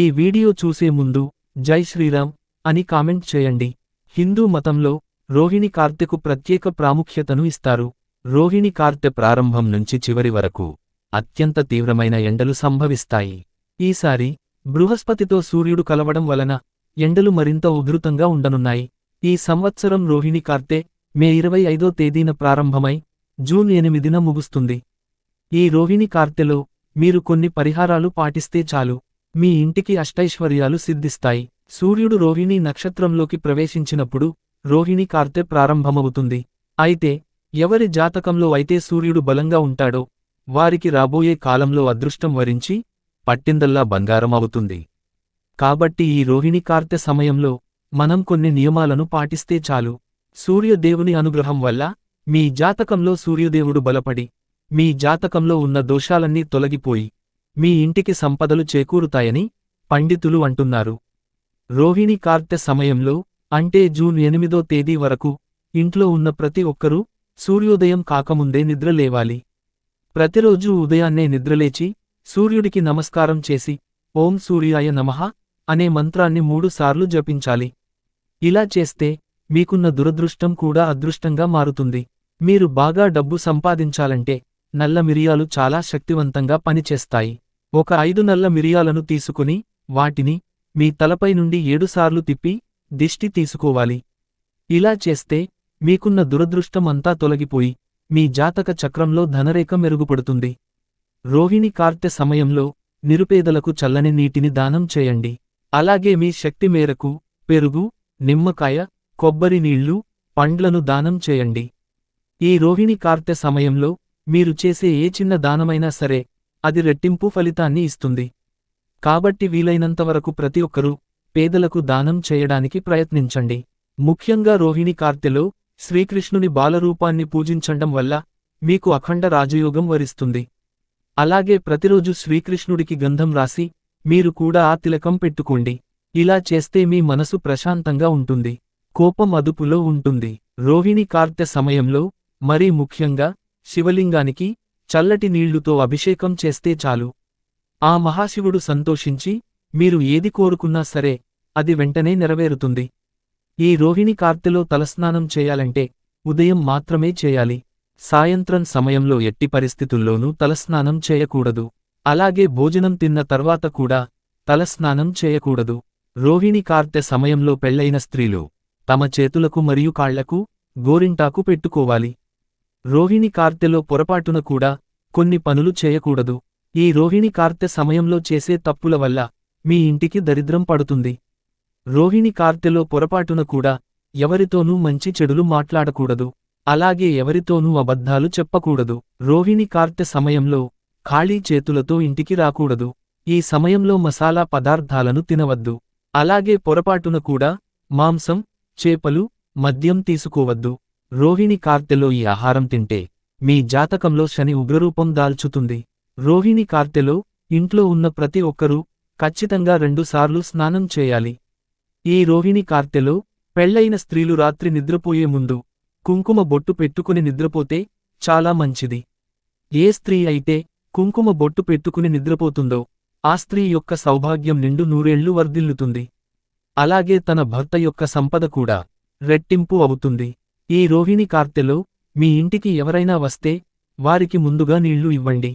ఈ వీడియో చూసే ముందు జై శ్రీరామ్ అని కామెంట్ చేయండి. హిందూ మతంలో రోహిణి కార్తెకు ప్రత్యేక ప్రాముఖ్యతను ఇస్తారు. రోహిణి కార్తె ప్రారంభం నుంచి చివరి వరకు అత్యంత తీవ్రమైన ఎండలు సంభవిస్తాయి. ఈసారి బృహస్పతితో సూర్యుడు కలవడం వలన ఎండలు మరింత ఉధృతంగా ఉండనున్నాయి. ఈ సంవత్సరం రోహిణి కార్తె మే ఇరవై ఐదో తేదీన ప్రారంభమై జూన్ ఎనిమిదిన ముగుస్తుంది. ఈ రోహిణి కార్తెలో మీరు కొన్ని పరిహారాలు పాటిస్తే చాలు. మీ ఇంటికి అష్టైశ్వర్యాలు సిద్ధిస్తాయి. సూర్యుడు రోహిణి నక్షత్రంలోకి ప్రవేశించినప్పుడు రోహిణి కార్తె ప్రారంభమవుతుంది. అయితే ఎవరి జాతకంలో అయితే సూర్యుడు బలంగా ఉంటాడో వారికి రాబోయే కాలంలో అదృష్టం వరించి పట్టిందల్లా బంగారమవుతుంది. కాబట్టి ఈ రోహిణి కార్తె సమయంలో మనం కొన్ని నియమాలను పాటిస్తే చాలు. సూర్యదేవుని అనుగ్రహం వల్ల మీ జాతకంలో సూర్యదేవుడు బలపడి మీ జాతకంలో ఉన్న దోషాలన్నీ తొలగిపోయి మీ ఇంటికి సంపదలు చేకూరుతాయని పండితులు అంటున్నారు. రోహిణి కార్తె సమయంలో అంటే జూన్ ఎనిమిదో తేదీ వరకు ఇంట్లో ఉన్న ప్రతి ఒక్కరూ సూర్యోదయం కాకముందే నిద్రలేవాలి. ప్రతిరోజూ ఉదయాన్నే నిద్రలేచి సూర్యుడికి నమస్కారం చేసి ఓం సూర్యాయ నమః అనే మంత్రాన్ని మూడుసార్లు జపించాలి. ఇలా చేస్తే మీకున్న దురదృష్టం కూడా అదృష్టంగా మారుతుంది. మీరు బాగా డబ్బు సంపాదించాలంటే నల్ల మిరియాలు చాలా శక్తివంతంగా పనిచేస్తాయి. ఒక ఐదు నల్ల మిరియాలను తీసుకుని వాటిని మీ తలపై నుండి ఏడుసార్లు తిప్పి దిష్టి తీసుకోవాలి. ఇలా చేస్తే మీకున్న దురదృష్టం అంతా తొలగిపోయి మీ జాతక చక్రంలో ధనరేఖ మెరుగుపడుతుంది. రోహిణి కార్తె సమయంలో నిరుపేదలకు చల్లని నీటిని దానం చేయండి. అలాగే మీ శక్తి మేరకు పెరుగు నిమ్మకాయ కొబ్బరి నీళ్ళు పండ్లను దానం చేయండి. ఈ రోహిణి కార్తె సమయంలో మీరు చేసే ఏ చిన్న దానమైనా సరే అది రెట్టింపు ఫలితాన్ని ఇస్తుంది. కాబట్టి వీలైనంతవరకు ప్రతి ఒక్కరూ పేదలకు దానం చేయడానికి ప్రయత్నించండి. ముఖ్యంగా రోహిణి కార్తెలో శ్రీకృష్ణుని బాలరూపాన్ని పూజించడం వల్ల మీకు అఖండ రాజయోగం వరిస్తుంది. అలాగే ప్రతిరోజు శ్రీకృష్ణుడికి గంధం రాసి మీరు కూడా ఆ తిలకం పెట్టుకోండి. ఇలా చేస్తే మీ మనసు ప్రశాంతంగా ఉంటుంది. కోపం అదుపులో ఉంటుంది. రోహిణి కార్తె సమయంలో మరీ ముఖ్యంగా శివలింగానికి చల్లటి నీళ్ళుతో అభిషేకం చేస్తే చాలు. ఆ మహాశివుడు సంతోషించి మీరు ఏది కోరుకున్నా సరే అది వెంటనే నెరవేరుతుంది. ఈ రోహిణి కార్తెలో తలస్నానం చేయాలంటే ఉదయం మాత్రమే చేయాలి. సాయంత్రం సమయంలో ఎట్టి పరిస్థితుల్లోనూ తలస్నానం చేయకూడదు. అలాగే భోజనం తిన్న తర్వాత కూడా తలస్నానం చేయకూడదు. రోహిణి కార్తె సమయంలో పెళ్ళైన స్త్రీలు తమ చేతులకు మరియు కాళ్ళకు గోరింటాకు పెట్టుకోవాలి. రోహిణి కార్తెలో పొరపాటున కూడా కొన్ని పనులు చేయకూడదు. ఈ రోహిణి కార్తె సమయంలో చేసే తప్పుల వల్ల మీ ఇంటికి దరిద్రం పడుతుంది. రోహిణి కార్తెలో పొరపాటున కూడా ఎవరితోనూ మంచి చెడులు మాట్లాడకూడదు. అలాగే ఎవరితోనూ అబద్ధాలు చెప్పకూడదు. రోహిణి కార్తె సమయంలో ఖాళీ చేతులతో ఇంటికి రాకూడదు. ఈ సమయంలో మసాలా పదార్థాలను తినవద్దు. అలాగే పొరపాటున కూడా మాంసం చేపలు మద్యం తీసుకోవద్దు. రోహిణి కార్తెలో ఈ ఆహారం తింటే మీ జాతకంలో శని ఉగ్రరూపం దాల్చుతుంది. రోహిణి కార్తెలో ఇంట్లో ఉన్న ప్రతి ఒక్కరూ ఖచ్చితంగా రెండుసార్లు స్నానం చేయాలి. ఈ రోహిణి కార్తెలో పెళ్ళైన స్త్రీలు రాత్రి నిద్రపోయే ముందు కుంకుమ బొట్టు పెట్టుకుని నిద్రపోతే చాలా మంచిది. ఏ స్త్రీ అయితే కుంకుమ బొట్టు పెట్టుకుని నిద్రపోతుందో ఆ స్త్రీ యొక్క సౌభాగ్యం నిండు నూరేళ్ళు వర్ధిల్లుతుంది. అలాగే తన భర్త యొక్క సంపద కూడా రెట్టింపు అవుతుంది. ఈ రోహిణి కార్తెలో మీ ఇంటికి ఎవరైనా వస్తే వారికి ముందుగా నీళ్ళు ఇవ్వండి.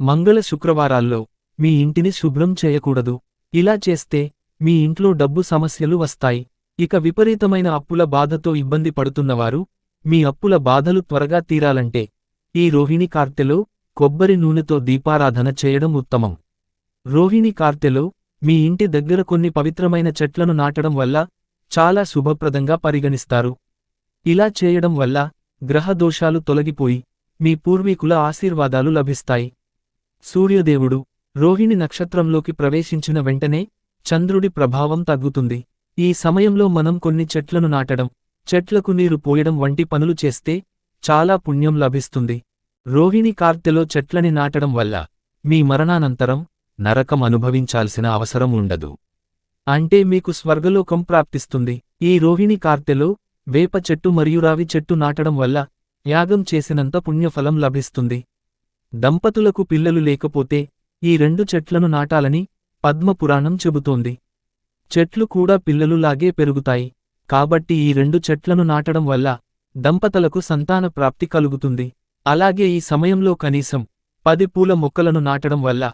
మంగళ శుక్రవారాల్లో మీ ఇంటిని శుభ్రం చేయకూడదు. ఇలా చేస్తే మీ ఇంట్లో డబ్బు సమస్యలు వస్తాయి. ఇక విపరీతమైన అప్పుల బాధతో ఇబ్బంది పడుతున్నవారు మీ అప్పుల బాధలు త్వరగా తీరాలంటే ఈ రోహిణి కార్తెలో కొబ్బరి నూనెతో దీపారాధన చేయడం ఉత్తమం. రోహిణి కార్తెలో మీ ఇంటి దగ్గర కొన్ని పవిత్రమైన చెట్లను నాటడం వల్ల చాలా శుభప్రదంగా పరిగణిస్తారు. ఇలా చేయడం వల్ల గ్రహదోషాలు తొలగిపోయి మీ పూర్వీకుల ఆశీర్వాదాలు లభిస్తాయి. సూర్యదేవుడు రోహిణి నక్షత్రంలోకి ప్రవేశించిన వెంటనే చంద్రుడి ప్రభావం తగ్గుతుంది. ఈ సమయంలో మనం కొన్ని చెట్లను నాటడం చెట్లకు నీరు పోయడం వంటి పనులు చేస్తే చాలా పుణ్యం లభిస్తుంది. రోహిణి కార్తెలో చెట్లని నాటడం వల్ల మీ మరణానంతరం నరకం అనుభవించాల్సిన అవసరం ఉండదు. అంటే మీకు స్వర్గలోకం ప్రాప్తిస్తుంది. ఈ రోహిణి కార్తెలో వేప చెట్టు మరియు రావి చెట్టు నాటడం వల్ల యాగం చేసినంత పుణ్యఫలం లభిస్తుంది. దంపతులకు పిల్లలు లేకపోతే ఈ రెండు చెట్లను నాటాలని పద్మపురాణం చెబుతోంది. చెట్లు కూడా పిల్లలులాగే పెరుగుతాయి. కాబట్టి ఈ రెండు చెట్లను నాటడం వల్ల దంపతులకు సంతాన ప్రాప్తి కలుగుతుంది. అలాగే ఈ సమయంలో కనీసం పది పూల మొక్కలను నాటడం వల్ల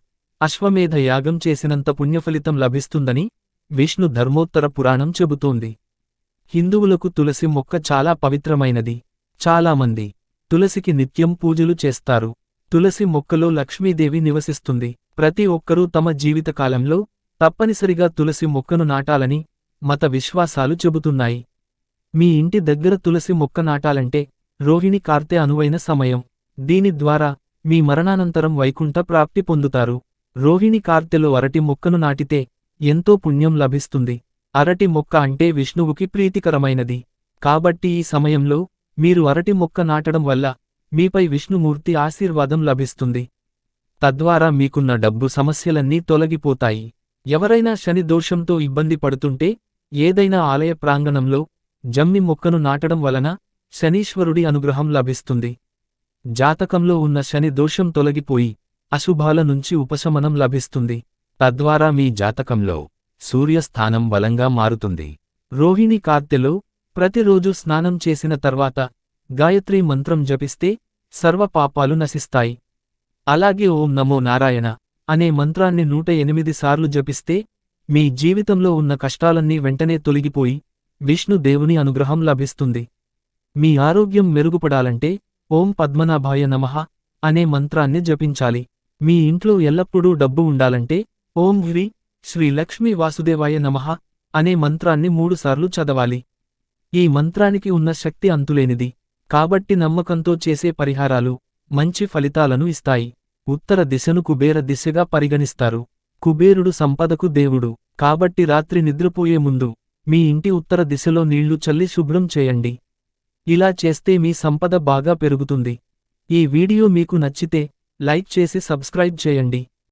అశ్వమేధ యాగం చేసినంత పుణ్యఫలితం లభిస్తుందని విష్ణు ధర్మోత్తర పురాణం చెబుతోంది. హిందువులకు తులసి మొక్క చాలా పవిత్రమైనది. చాలామంది తులసికి నిత్యం పూజలు చేస్తారు. తులసి మొక్కలో లక్ష్మీదేవి నివసిస్తుంది. ప్రతి ఒక్కరూ తమ జీవితకాలంలో తప్పనిసరిగా తులసి మొక్కను నాటాలని మత విశ్వాసాలు చెబుతున్నాయి. మీ ఇంటి దగ్గర తులసి మొక్క నాటాలంటే రోహిణి కార్తె అనువైన సమయం. దీని ద్వారా మీ మరణానంతరం వైకుంఠ ప్రాప్తి పొందుతారు. రోహిణి కార్తెలో అరటి మొక్కను నాటితే ఎంతో పుణ్యం లభిస్తుంది. అరటి మొక్క అంటే విష్ణువుకి ప్రీతికరమైనది. కాబట్టి ఈ సమయంలో మీరు అరటి మొక్క నాటడం వల్ల మీపై విష్ణుమూర్తి ఆశీర్వాదం లభిస్తుంది. తద్వారా మీకున్న డబ్బు సమస్యలన్నీ తొలగిపోతాయి. ఎవరైనా శని దోషంతో ఇబ్బంది పడుతుంటే ఏదైనా ఆలయ ప్రాంగణంలో జమ్మి మొక్కను నాటడం వలన శనీశ్వరుడి అనుగ్రహం లభిస్తుంది. జాతకంలో ఉన్న శని దోషం తొలగిపోయి అశుభాల నుంచి ఉపశమనం లభిస్తుంది. తద్వారా మీ జాతకంలో సూర్యస్థానం బలంగా మారుతుంది. రోహిణి కార్తెలో ప్రతిరోజు స్నానం చేసిన తర్వాత గాయత్రీ మంత్రం జపిస్తే సర్వపాపాలు నశిస్తాయి. అలాగే ఓం నమో నారాయణ అనే మంత్రాన్ని నూట ఎనిమిది సార్లు జపిస్తే మీ జీవితంలో ఉన్న కష్టాలన్నీ వెంటనే తొలగిపోయి విష్ణుదేవుని అనుగ్రహం లభిస్తుంది. మీ ఆరోగ్యం మెరుగుపడాలంటే ఓం పద్మనాభాయ నమః అనే మంత్రాన్ని జపించాలి. మీ ఇంట్లో ఎల్లప్పుడూ డబ్బు ఉండాలంటే ఓం హ్రీ శ్రీ లక్ష్మీ వాసుదేవాయ నమః అనే మంత్రాన్ని మూడుసార్లు చదవాలి. ఈ మంత్రానికి ఉన్న శక్తి అంతులేనిది. కాబట్టి నమ్మకంతో చేసే పరిహారాలు మంచి ఫలితాలను ఇస్తాయి. ఉత్తర దిశను కుబేర దిశగా పరిగణిస్తారు. కుబేరుడు సంపదకు దేవుడు. కాబట్టి రాత్రి నిద్రపోయే ముందు మీ ఇంటి ఉత్తర దిశలో నీళ్ళు చల్లి శుభ్రం చేయండి. ఇలా చేస్తే మీ సంపద బాగా పెరుగుతుంది. ఈ వీడియో మీకు నచ్చితే లైక్ చేసి సబ్స్క్రైబ్ చేయండి.